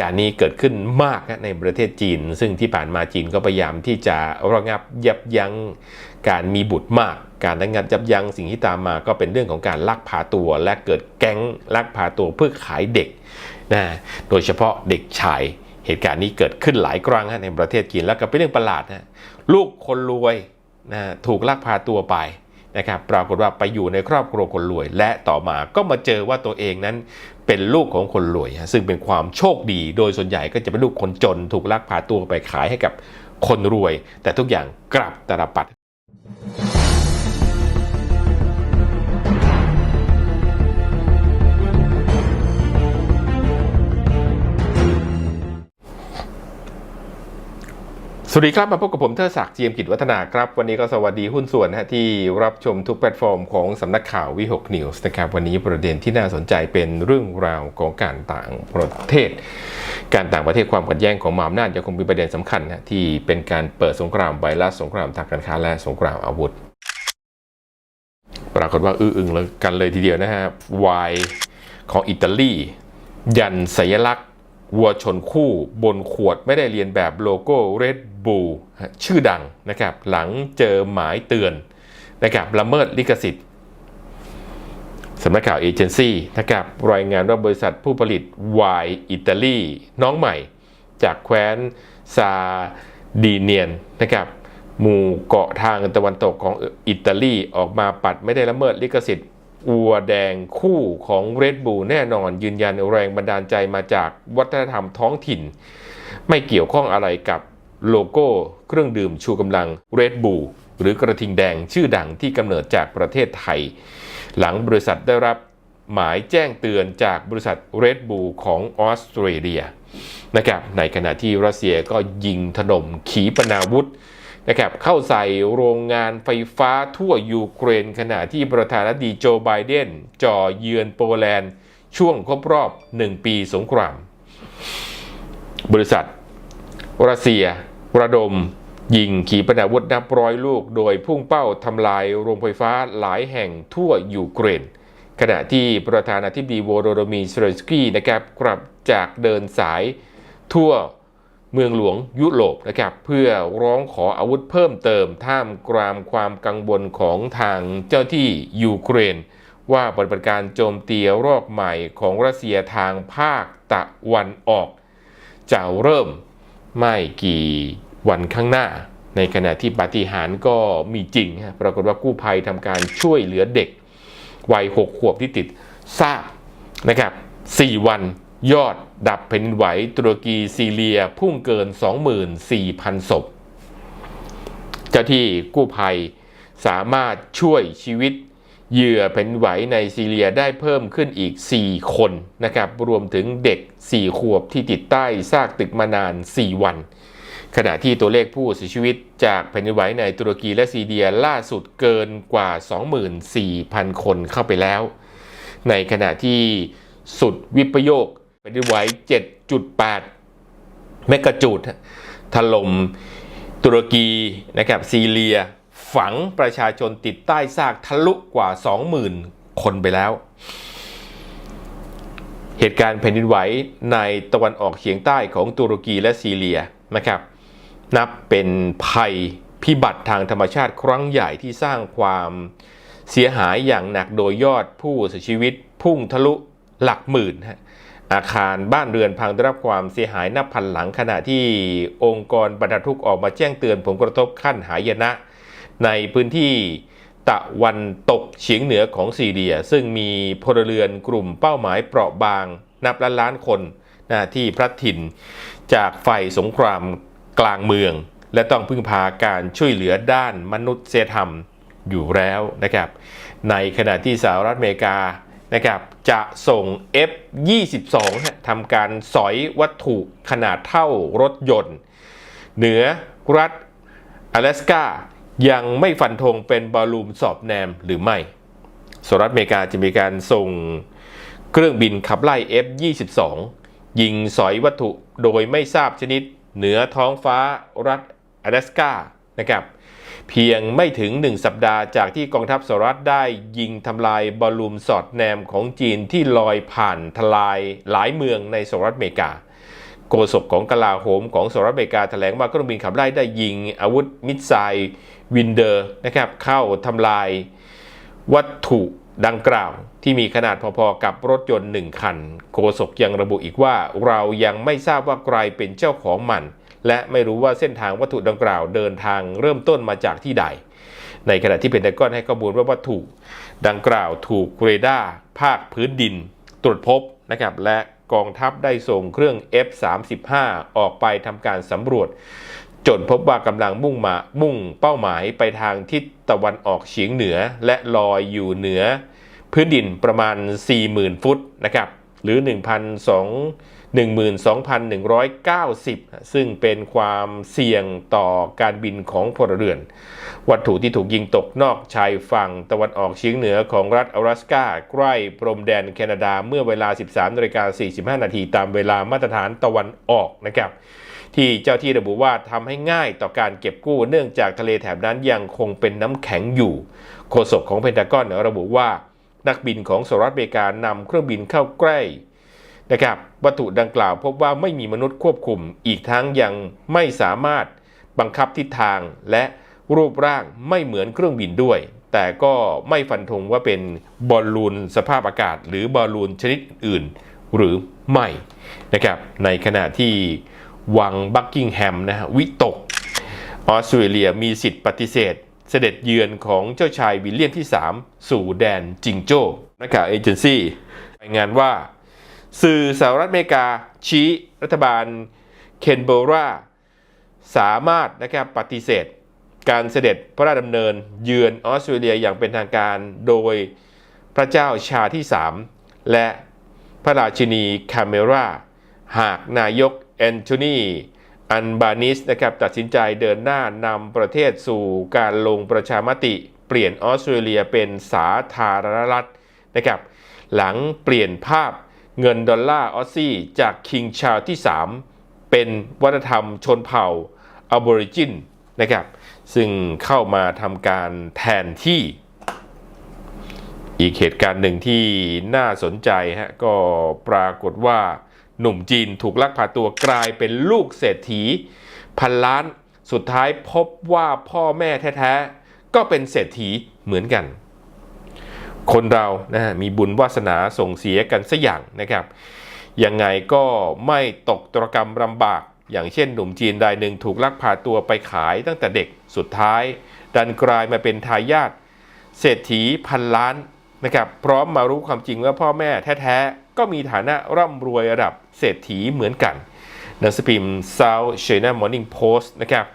การณ์นี้เกิดขึ้นมากในประเทศจีน ซึ่งที่ผ่านมาจีนก็พยายามที่จะระงับยับยั้งการมีบุตรมาก การระงับยับยั้งสิ่งที่ตามมาก็เป็นเรื่องของการลักพาตัว และเกิดแก๊งลักพาตัวเพื่อขายเด็กนะโดยเฉพาะเด็กชายเหตุการณ์นี้เกิดขึ้นหลายครั้งในประเทศจีนแล้วก็เป็นเรื่องประหลาดนะลูกคนรวยนะถูกลักพาตัวไป นะครับปรากฏว่าไปอยู่ในครอบครัวคนรวย และต่อมาก็มาเจอว่าตัวเองนั้นเป็นลูกของคนรวย ซึ่งเป็นความโชคดี โดยส่วนใหญ่ก็จะเป็นลูกคนจน ถูกลักพาตัวไปขายให้กับคนรวย แต่ทุกอย่างกลับตรปัด สวัสดีครับ มาพบกับผมเทอศักดิ์เจียมกิจวัฒนาครับ วันนี้ก็สวัสดีหุ้นส่วนนะฮะที่รับชมทุกแพลตฟอร์มของสำนักข่าววิหกนิวส์นะครับ วันนี้ประเด็นที่น่าสนใจเป็นเรื่องราวของการต่างประเทศ การต่างประเทศความขัดแย้งของมหาอำนาจยังคงเป็นประเด็นสำคัญนะที่เป็นการเปิดสงครามไวรัสสงครามทางการค้าและสงครามอาวุธ ปรากฏว่าอื้ออึงเลยกันเลยทีเดียวนะฮะวายของอิตาลี ยันสัญลักษณ วัวชนคู่บนขวดไม่ได้เรียนแบบโลโก้ Red Bull ชื่อดังนะครับ หลังเจอหมายเตือนนะครับละเมิดลิขสิทธิ์สำนักข่าวเอเจนซี่นะครับรายงานว่าบริษัทผู้ผลิตไวน์อิตาลีน้องใหม่ จากแคว้นซาดีเนียนนะครับหมู่เกาะทางตะวันตกของอิตาลีออกมาปัดไม่ได้ละเมิดลิขสิทธิ์ วัวแดงคู่ของเรดบูแน่นอนยืนยันแรงบันดาลใจมาจากวัฒนธรรมท้องถิ่น ไม่เกี่ยวข้องอะไรกับโลโก้เครื่องดื่มชูกำลังเรดบูหรือกระทิงแดงชื่อดังที่กำเนิดจากประเทศไทย หลังบริษัทได้รับหมายแจ้งเตือนจากบริษัทเรดบูของออสเตรเลียนะครับในขณะที่รัสเซียก็ยิงถล่มขีปนาวุธ นะครับเข้าใส่โรงงานไฟฟ้าทั่วยูเครน ขณะที่ประธานาธิบดีโจไบเดนจ่อเยือนโปแลนด์ ช่วงครบรอบ 1 ปีสงคราม บริษัทรัสเซีย ระดม ยิงขีปนาวุธนับร้อยลูก โดยพุ่งเป้าทำลายโรงไฟฟ้าหลายแห่งทั่วยูเครน ขณะที่ประธานาธิบดีโวโรโดมีเซเลนสกี้นะครับกลับจากเดินสายทั่ว เมืองหลวงยุโรปนะครับเพื่อร้องขออาวุธเพิ่มเติมท่ามกลางความกังวลของทางเจ้าที่ยูเครน ว่าปฏิบัติการโจมตีรอบใหม่ของรัสเซียทางภาคตะวันออก จะเริ่มไม่กี่วันข้างหน้า ในขณะที่ปาฏิหาริย์ก็มีจริงปรากฏว่ากู้ภัยทำการช่วยเหลือเด็ก วัยหกขวบที่ติดซากนะครับ4วัน ยอดดับแผ่นดินไหวตุรกีซีเรียพุ่งเกิน 24,000 ศพ เจ้าที่กู้ภัยสามารถช่วยชีวิตเหยื่อแผ่นไหวในซีเรียได้เพิ่มขึ้นอีก 4 คนนะครับ รวมถึงเด็ก 4 ขวบที่ติดใต้ซากตึกมานาน 4 วัน ขณะที่ตัวเลขผู้เสียชีวิตจากแผ่นดินไหวในตุรกีและซีเรียล่าสุดเกินกว่า 24,000 คนเข้าไปแล้ว ในขณะที่สุดวิปโยค แผ่นดินไหว 7.8 เมกะจูดถล่มตุรกีนะครับซีเรีย ฝังประชาชนติดใต้ซากทะลุกว่า 20,000 คนไปแล้ว เหตุการณ์แผ่นดินไหวในตะวันออกเฉียงใต้ของตุรกีและซีเรียนะครับนับเป็นภัยพิบัติทางธรรมชาติครั้งใหญ่ที่สร้างความเสียหายอย่างหนักโดยยอดผู้เสียชีวิตพุ่งทะลุหลักหมื่นฮะ อาคารบ้านเรือนพังได้รับความเสียหายนับพันหลังขณะที่องค์กรบรรทุกออกมาแจ้งเตือนผลกระทบขั้นหายนะ ในพื้นที่ตะวันตกเฉียงเหนือของซีเรีย ซึ่งมีพลเรือนกลุ่มเป้าหมายเปราะบาง นับล้านล้านคนนะที่พลัดถิ่นจากไฟสงครามกลางเมือง และต้องพึ่งพาการช่วยเหลือด้านมนุษยธรรมอยู่แล้วนะครับ ในขณะที่สหรัฐอเมริกานะครับ จะส่ง F22 ฮะทำการสอยวัตถุขนาดเท่ารถยนต์ เหนือรัฐ阿拉สกายังไม่ฟันธงเป็นบอลลูมสอบแนมหรือไม่สหรัฐอเมริกาจะมีการส่งเครื่องบินขับไล่ F22 ยิงสอยวัตถุโดยไม่ทราบชนิด เหนือท้องฟ้ารัฐ阿拉สกานะครับ เพียงไม่ถึง 1 สัปดาห์จากที่กองทัพสหรัฐได้ยิงทำลายบอลลูมสอดแนมของจีนที่ลอยผ่านทลายหลายเมืองในสหรัฐอเมริกา โฆษกของกลาโหมของสหรัฐอเมริกาแถลงว่าเครื่องบินขับไล่ได้ยิงอาวุธมิสไซล์วินเดอร์นะครับเข้าทำลายวัตถุดังกล่าวที่มีขนาดพอๆกับรถยนต์หนึ่งคัน โฆษกยังระบุอีกว่าเรายังไม่ทราบว่าใครเป็นเจ้าของมัน และไม่รู้ว่าเส้นทางวัตถุดังกล่าวเดินทางเริ่มต้นมาจากที่ใด ในขณะที่เพนทากอนให้ข้อมูลว่าวัตถุดังกล่าวถูกเรดาร์ภาคพื้นดิน ตรวจพบนะครับและกองทัพได้ส่งเครื่อง F-35 ออกไปทำการสำรวจ จนพบว่ากำลังมุ่งมามุ่งเป้าหมายไปทางทิศตะวันออกเฉียงเหนือ และลอยอยู่เหนือ พื้นดินประมาณ 40,000 ฟุตนะครับหรือ 1,200 12,190 ซึ่งเป็นความเสี่ยงต่อการบินของพลเรือน วัตถุที่ถูกยิงตกนอกชายฝั่งตะวันออกเฉียงเหนือของรัฐอลาสกาใกล้พรมแดนแคนาดาเมื่อเวลา 13นาฬิกา45 นาทีตามเวลามาตรฐานตะวันออกนะครับที่เจ้าที่ระบุว่าทำให้ง่ายต่อการเก็บกู้เนื่องจากทะเลแถบนั้นยังคงเป็นน้ำแข็งอยู่ โฆษกของเพนทากอนระบุว่า นักบินของสหรัฐอเมริกานำเครื่องบินเข้าใกล้ นะครับวัตถุดังกล่าวพบว่าไม่มีมนุษย์ควบคุมอีกทั้งยังไม่สามารถบังคับทิศทางและรูปร่างไม่เหมือนเครื่องบินด้วย แต่ก็ไม่ฟันธงว่าเป็นบอลลูนสภาพอากาศ หรือบอลลูนชนิดอื่นหรือไม่นะครับในขณะที่วังบักกิงแฮมนะฮะวิตกออสเตรเลียมีสิทธิ์ปฏิเสธ เสด็จเยือนของเจ้าชายวิลเลียมที่ 3 สู่แดนจิงโจ้นักข่าวเอเจนซี่รายงานว่า สื่อสหรัฐอเมริกาชี้รัฐบาลเคนเบราสามารถนะครับปฏิเสธ การเสด็จพระราชดำเนิน เยือนออสเตรเลียอย่างเป็นทางการโดยพระเจ้าชาที่ 3 และพระราชินีคาเมราหากนายกแอนโทนีอันบานิสนะครับตัดสินใจเดินหน้านำประเทศสู่การลงประชามติ เปลี่ยนออสเตรเลียเป็นสาธารณรัฐนะครับหลังเปลี่ยนภาพ เงินดอลลาร์ออสซี่จากคิงชาที่ 3 เป็นวัฒนธรรมชนเผ่าอ b บอริจินนะครับ ซึ่งเข้ามาทำการแทนที่ อีกเหตุการณ์หนึ่งที่น่าสนใจฮะก็ปรากฏว่าหนุ่มจีนถูกลักพาตัวกลายเป็นลูกเศรษฐี พันล้านสุดท้ายพบว่าพ่อแม่แท้ ๆ ก็เป็นเศรษฐีเหมือนกัน คนเรานะมีบุญวาสนาส่งเสียกันสัอย่างนะครับ ยังไงก็ไม่ตกตรกรรมลำบาก อย่างเช่นหนุ่มจีนรายหนึ่งถูกลักพาตัวไปขายตั้งแต่เด็กสุดท้าย ดันกลายมาเป็นทายาทเศรษฐีพันล้านนะครับ พร้อมมารู้ความจริงว่าพ่อแม่แท้ๆ ก็มีฐานะร่ำรวยระดับเศรษฐีเหมือนกันหนังสือพิมพ์ South China Morning Post นะครับ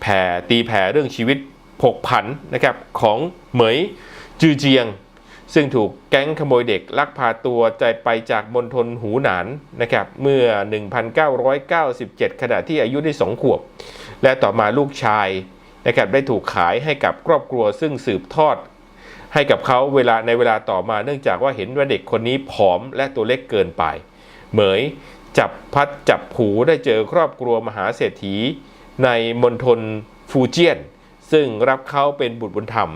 แผ่ตีแผ่เรื่องชีวิตผกผันนะครับของเหมยจือเจียง ซึ่งถูกแก๊งขโมยเด็กลักพาตัวใจไปจากมณฑลหูหนานนะครับเมื่อ 1997 ขณะที่อายุได้ 2 ขวบ และต่อมาลูกชายนะครับได้ถูกขายให้กับครอบครัวซึ่งสืบทอด ให้กับเขาเวลาในเวลาต่อมาเนื่องจากว่าเห็นว่าเด็กคนนี้ผอมและตัวเล็กเกินไป เหมยจับพัดจับผูได้เจอครอบครัวมหาเศรษฐี ในมณฑลฟูเจียน ซึ่งรับเขาเป็นบุตรบุญธรรม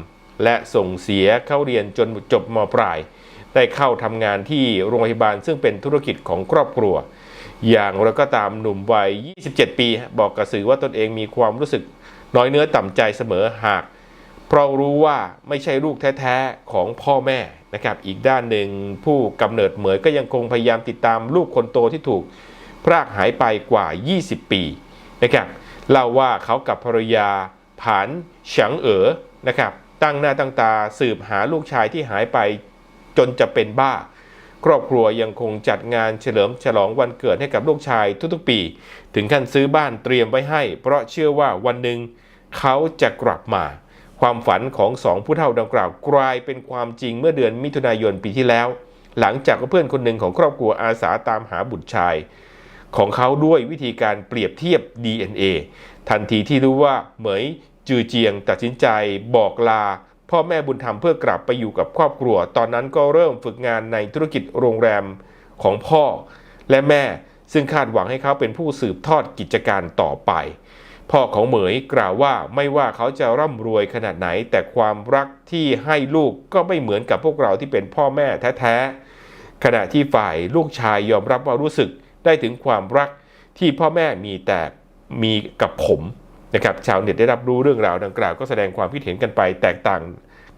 และส่งเสียเข้าเรียนจนจบมปลาย ได้เข้าทำงานที่โรงพยาบาลซึ่งเป็นธุรกิจของครอบครัว อย่างเราก็ตามหนุ่มวัย 27 ปี บอกกับสื่อว่าตนเองมีความรู้สึกน้อยเนื้อต่ำใจเสมอหาก เพราะรู้ว่าไม่ใช่ลูกแท้ๆของพ่อแม่นะครับ อีกด้านหนึ่งผู้กำเนิดเหมยก็ยังคงพยายามติดตามลูกคนโตที่ถูกพรากหายไปกว่า 20 ปีนะครับเล่าว่าเขากับภรรยาผานเฉียงเอ๋อนะครับ ตั้งหน้าตั้งตาสืบหาลูกชายที่หายไปจนจะเป็นบ้า ครอบครัวยังคงจัดงานเฉลิมฉลองวันเกิดให้กับลูกชายทุกๆปี ถึงขั้นซื้อบ้านเตรียมไว้ให้ เพราะเชื่อว่าวันหนึ่งเขาจะกลับมา ความฝันของสองผู้เฒ่าดังกล่าวกลายเป็นความจริงเมื่อเดือนมิถุนายนปีที่แล้ว หลังจากเพื่อนคนหนึ่งของครอบครัวอาสาตามหาบุตรชายของเขาด้วยวิธีการเปรียบเทียบ DNA ทันทีที่รู้ว่าเหมย จือเจียงตัดสินใจบอกลา พ่อแม่บุญธรรมเพื่อกลับไปอยู่กับครอบครัว ตอนนั้นก็เริ่มฝึกงานในธุรกิจโรงแรมของพ่อและแม่ ซึ่งคาดหวังให้เขาเป็นผู้สืบทอดกิจการต่อไป พ่อของเหมยกล่าวว่าไม่ว่าเขาจะร่ำรวยขนาดไหน แต่ความรักที่ให้ลูกก็ไม่เหมือนกับพวกเราที่เป็นพ่อแม่แท้ๆขณะที่ฝ่ายลูกชายยอมรับว่ารู้สึกได้ถึงความรักที่พ่อแม่มีแต่มีกับผม นะครับชาวเน็ตได้รับรู้เรื่องราวดังกล่าวก็แสดงความคิดเห็นกันไปแตกต่าง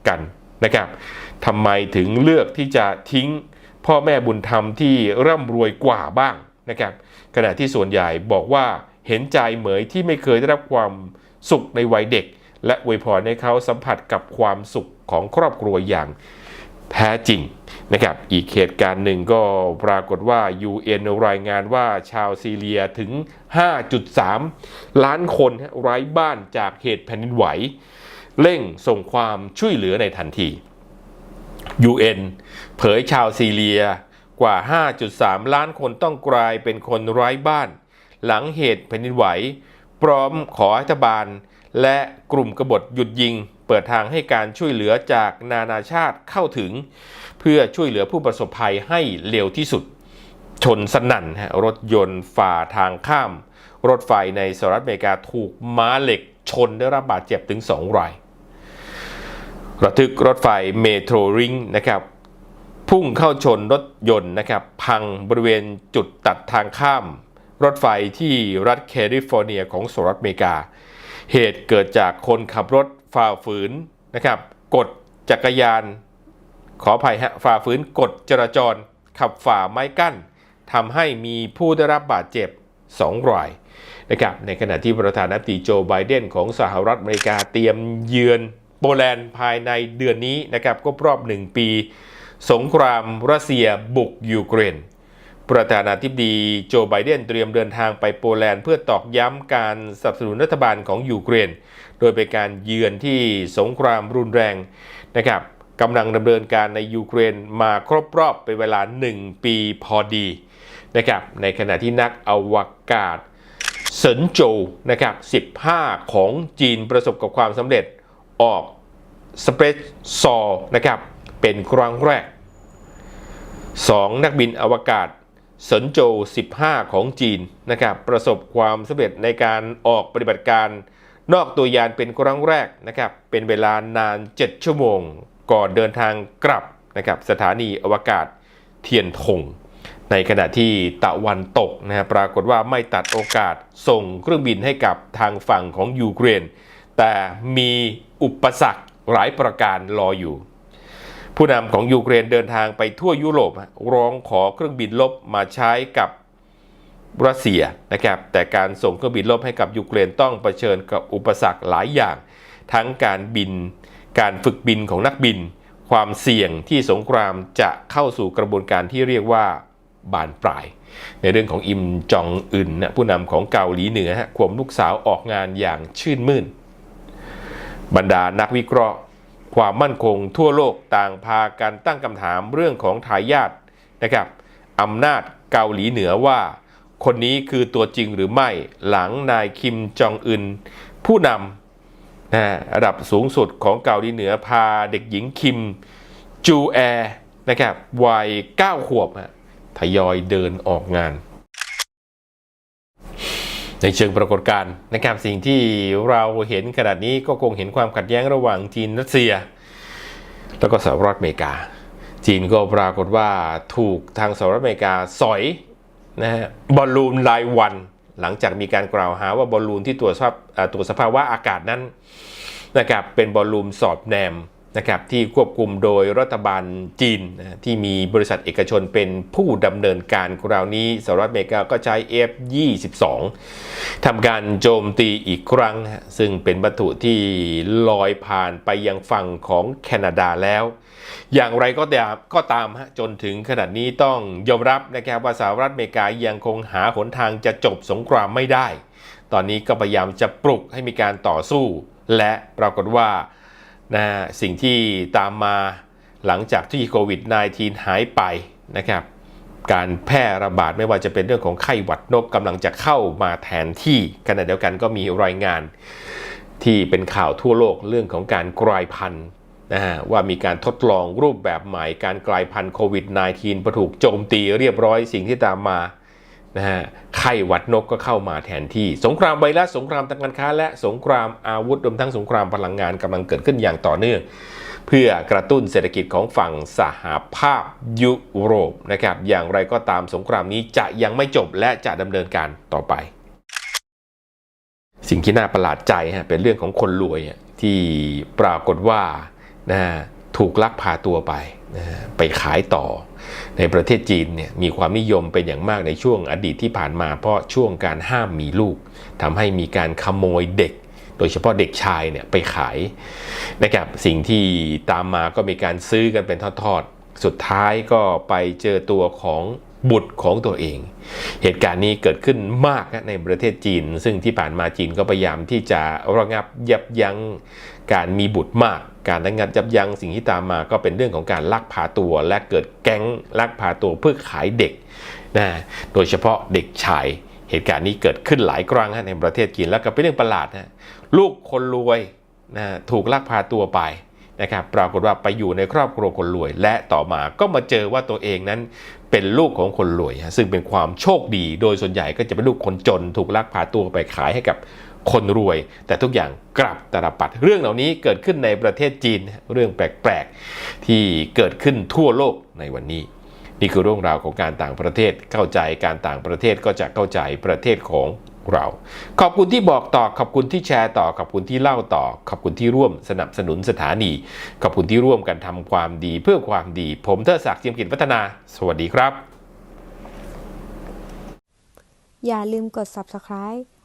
กันนะครับทำไมถึงเลือกที่จะทิ้งพ่อแม่บุญธรรมที่ร่ำรวยกว่าบ้างนะครับขณะที่ส่วนใหญ่บอกว่าเห็นใจเหมยที่ไม่เคยได้รับความสุขในวัยเด็ก และอวยพรให้เขาสัมผัสกับความสุขของครอบครัวอย่าง แท้จริงนะครับอีกเหตุการณ์หนึ่งก็ปรากฏว่า UN รายงานว่าชาวซีเรียถึง 5.3 ล้านคนไร้บ้านจากเหตุแผ่นดินไหว เร่งส่งความช่วยเหลือในทันที UN เผยชาวซีเรียกว่า 5.3 ล้านคนต้องกลายเป็นคนไร้บ้าน หลังเหตุแผ่นดินไหว พร้อมขอรัฐบาล และกลุ่มกบฏหยุดยิง เปิดทางให้การช่วยเหลือจากนานาชาติเข้าถึง เพื่อช่วยเหลือผู้ประสบภัยให้เร็วที่สุด ชนสนั่นฮะรถยนต์ฝ่าทางข้าม รถไฟในสหรัฐอเมริกาถูกม้าเหล็กชนได้รับบาดเจ็บถึง 2 ราย ระทึกรถไฟเมโทรริงนะครับพุ่งเข้าชนรถยนต์นะครับพังบริเวณจุดตัดทางข้าม รถไฟที่รัฐแคลิฟอร์เนียของสหรัฐอเมริกา เหตุเกิดจากคนขับรถ ฝ่าฝืนนะครับกดจักรยาน ขออภัยฮะฝ่าฝืนกฎจราจร ขับฝ่าไม้กั้นทำให้มีผู้ได้รับบาดเจ็บ 2 รายนะครับในขณะที่ประธานาธิบดีโจไบเดนของสหรัฐอเมริกาเตรียมเยือนโปแลนด์ภายในเดือนนี้นะครับก็รอบ 1 ปี สงครามรัสเซียบุกยูเครน ประธานาธิบดีโจไบเดนเตรียมเดินทางไปโปแลนด์เพื่อตอกย้ำการสนับสนุนรัฐบาลของยูเครน โดยเป็นการเยือนที่สงครามรุนแรงนะครับกำลังดำเนินการในยูเครนมาครบรอบเป็นเวลา 1 ปีพอดีนะครับในขณะที่นักอวกาศเซินโจวนะครับ15 ของจีนประสบกับความสำเร็จออกสเปซซอนะครับเป็นครั้งแรก 2 นักบินอวกาศ เซินโจ 15 ของจีนนะครับประสบความสำเร็จในการออกปฏิบัติการ นอกตัวยานเป็นครั้งแรกนะครับเป็นเวลานาน 7 ชั่วโมง ก่อนเดินทางกลับนะครับสถานีอวกาศเทียนทง ในขณะที่ตะวันตกนะฮะปรากฏว่าไม่ตัดโอกาสส่งเครื่องบินให้กับทางฝั่งของยูเครน แต่มีอุปสรรคหลายประการรออยู่ ผู้นำของยูเครนเดินทางไปทั่วยุโรปร้องขอเครื่องบินลบมาใช้กับรัสเซียนะครับแต่การส่งเครื่องบินลบให้กับยูเครนต้องเผชิญกับอุปสรรคหลายอย่าง ทั้งการบิน การฝึกบินของนักบิน ความเสี่ยงที่สงครามจะเข้าสู่กระบวนการที่เรียกว่าบานปลาย ในเรื่องของอิมจองอึนผู้นำของเกาหลีเหนือฮะควมลูกสาวออกงานอย่างชื่นมื่น บรรดานักวิเคราะห์ ความมั่นคงทั่วโลกต่างพากันตั้งคำถามเรื่องของทายาทนะครับอำนาจเกาหลีเหนือว่า คนนี้คือตัวจริงหรือไม่หลังนายคิมจองอึนผู้นำนะระดับสูงสุดของเกาหลีเหนือพาเด็กหญิงคิมจูแอร์นะครับวัย 9 ขวบทยอยเดินออกงาน ในเชิงปรากฏการณ์นะครับสิ่งที่เราเห็นขนาดนี้ก็คงเห็นความขัดแย้งระหว่างจีนรัสเซีย แล้วก็สหรัฐอเมริกา จีนก็ปรากฏว่าถูกทางสหรัฐอเมริกาสอยนะฮะบอลลูนรายวัน หลังจากมีการกล่าวหาว่าบอลลูนที่ตรวจสภาพอาตรวจสภาวะอากาศนั้นนะครับเป็นบอลลูนสอดแนม นะครับที่ควบคุมโดยรัฐบาลจีนนะที่มีบริษัทเอกชนเป็นผู้ดำเนินการคราวนี้สหรัฐอเมริกาก็ใช้ F22 ทำการโจมตีอีกครั้ง ซึ่งเป็นวัตถุที่ลอยผ่านไปยังฝั่งของแคนาดาแล้ว อย่างไรก็ตามก็ตามจนถึงขนาดนี้ต้องยอมรับนะครับว่าสหรัฐอเมริกายังคงหาหนทางจะจบสงครามไม่ได้ ตอนนี้ก็พยายามจะปลุกให้มีการต่อสู้ และปรากฏว่า นะสิ่งที่ตามมาหลังจากที่โควิด -19 หายไปนะครับการแพร่ระบาดไม่ว่าจะเป็นเรื่องของไข้หวัดนกกำลังจะเข้ามาแทนที่ขณะเดียวกันก็มีรายงาน ที่เป็นข่าวทั่วโลกเรื่องของการกลายพันธุ์นะฮะว่ามีการทดลองรูปแบบใหม่การกลายพันธุ์โควิด -19 พอถูกโจมตีเรียบร้อยสิ่งที่ตามมา นะฮะไข้หวัดนกก็เข้ามาแทนที่ สงครามไวรัสสงครามทางการค้า และสงครามอาวุธรวมทั้งสงครามพลังงานกำลังเกิดขึ้นอย่างต่อเนื่อง เพื่อกระตุ้นเศรษฐกิจของฝั่งสหภาพยุโรปนะครับอย่างไรก็ตามสงครามนี้จะยังไม่จบและจะดำเนินการต่อไป สิ่งที่น่าประหลาดใจฮะเป็นเรื่องของคนรวยที่ปรากฏว่านะ ถูกลักพาตัวไปนะไปขายต่อ ในประเทศจีนเนี่ยมีความนิยมเป็นอย่างมากในช่วงอดีตที่ผ่านมา เพราะช่วงการห้ามมีลูกทำให้มีการขโมยเด็ก โดยเฉพาะเด็กชายเนี่ยไปขายนะครับสิ่งที่ตามมาก็มีการซื้อกันเป็นทอดๆ สุดท้ายก็ไปเจอตัวของบุตรของตัวเอง เหตุการณ์นี้เกิดขึ้นมากนะในประเทศจีน ซึ่งที่ผ่านมาจีนก็พยายามที่จะระงับยับยั้งการมีบุตรมาก การระงับยับยั้งสิ่งที่ตามมาก็เป็นเรื่องของการลักพาตัวและเกิดแก๊งลักพาตัวเพื่อขายเด็กนะโดยเฉพาะเด็กชายเหตุการณ์นี้เกิดขึ้นหลายครั้งในประเทศจีนแล้วก็เป็นเรื่องประหลาดนะลูกคนรวยนะถูกลักพาตัวไปนะครับปรากฏว่าไปอยู่ในครอบครัวคนรวย และต่อมาก็มาเจอว่าตัวเองนั้นเป็นลูกของคนรวย ซึ่งเป็นความโชคดี โดยส่วนใหญ่ก็จะเป็นลูกคนจนถูกลักพาตัวไปขายให้กับ คนรวย แต่ทุกอย่างกลับตาลปัด เรื่องเหล่านี้เกิดขึ้นในประเทศจีนเรื่องแปลกๆ ที่เกิดขึ้นทั่วโลกในวันนี้ นี่คือเรื่องราวของการต่างประเทศเข้าใจการต่างประเทศก็จะเข้าใจประเทศของเรา ขอบคุณที่บอกต่อขอบคุณที่แชร์ต่อขอบคุณที่เล่าต่อ ขอบคุณที่ร่วมสนับสนุนสถานี ขอบคุณที่ร่วมกันทำความดีเพื่อความดี ผมเทอศักดิ์เจียมกิจวัฒนา สวัสดีครับ อย่าลืมกด subscribe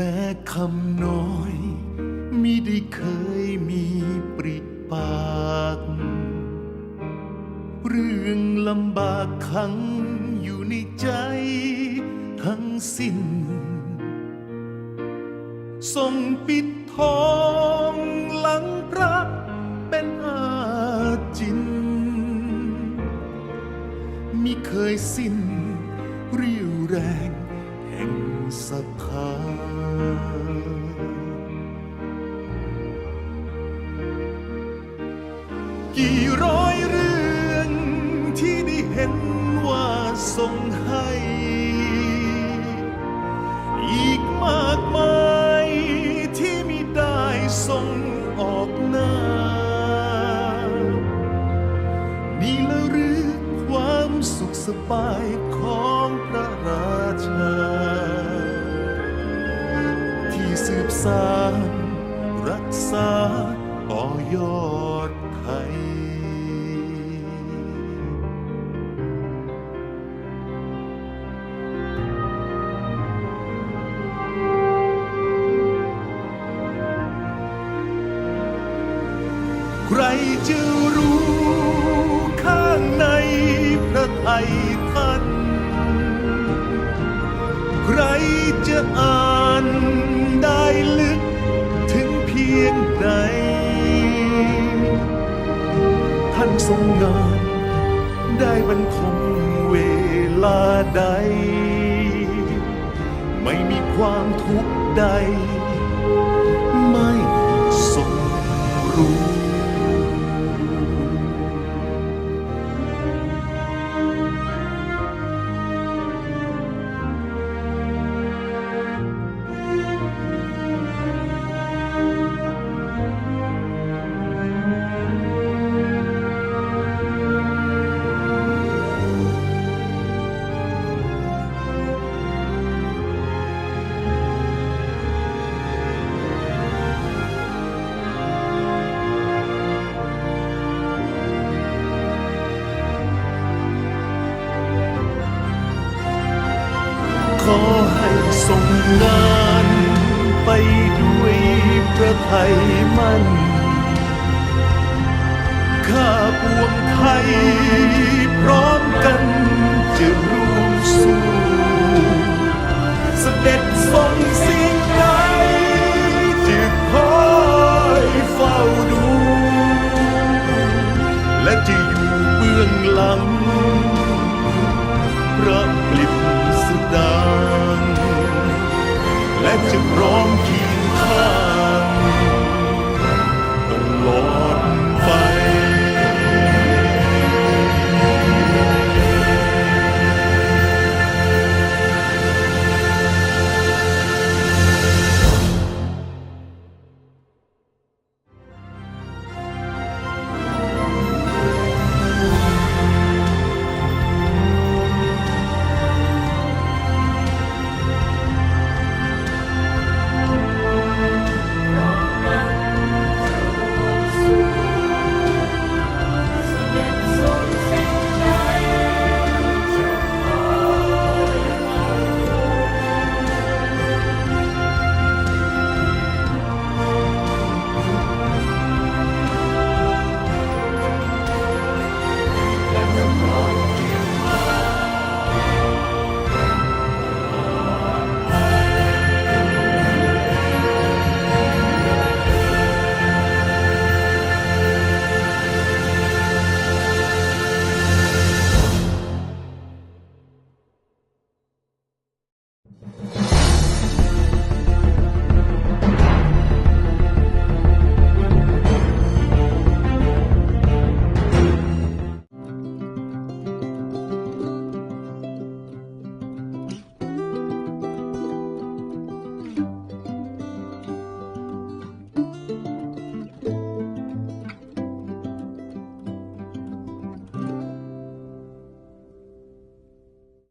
แม้คำน้อยมิได้เคยมีปริปาก เรื่องลำบากขังอยู่ในใจทั้งสิ้นทรงปิดทอง กี่ร้อยเรื่องที่ได้เห็นว่าทรงให้ อีกมากมายที่มิได้ทรงออกหน้า นี่ละหรือความสุขสบายของพระราชา ที่สืบสาน ใครจะรู้ข้างในพระไทยท่าน ใครจะอ่านได้ลึกถึงเพียงใดท่านทรงงานได้บรรทมเวลาใด ไม่มีความทุกข์ใด งานไปด้วยพระไทย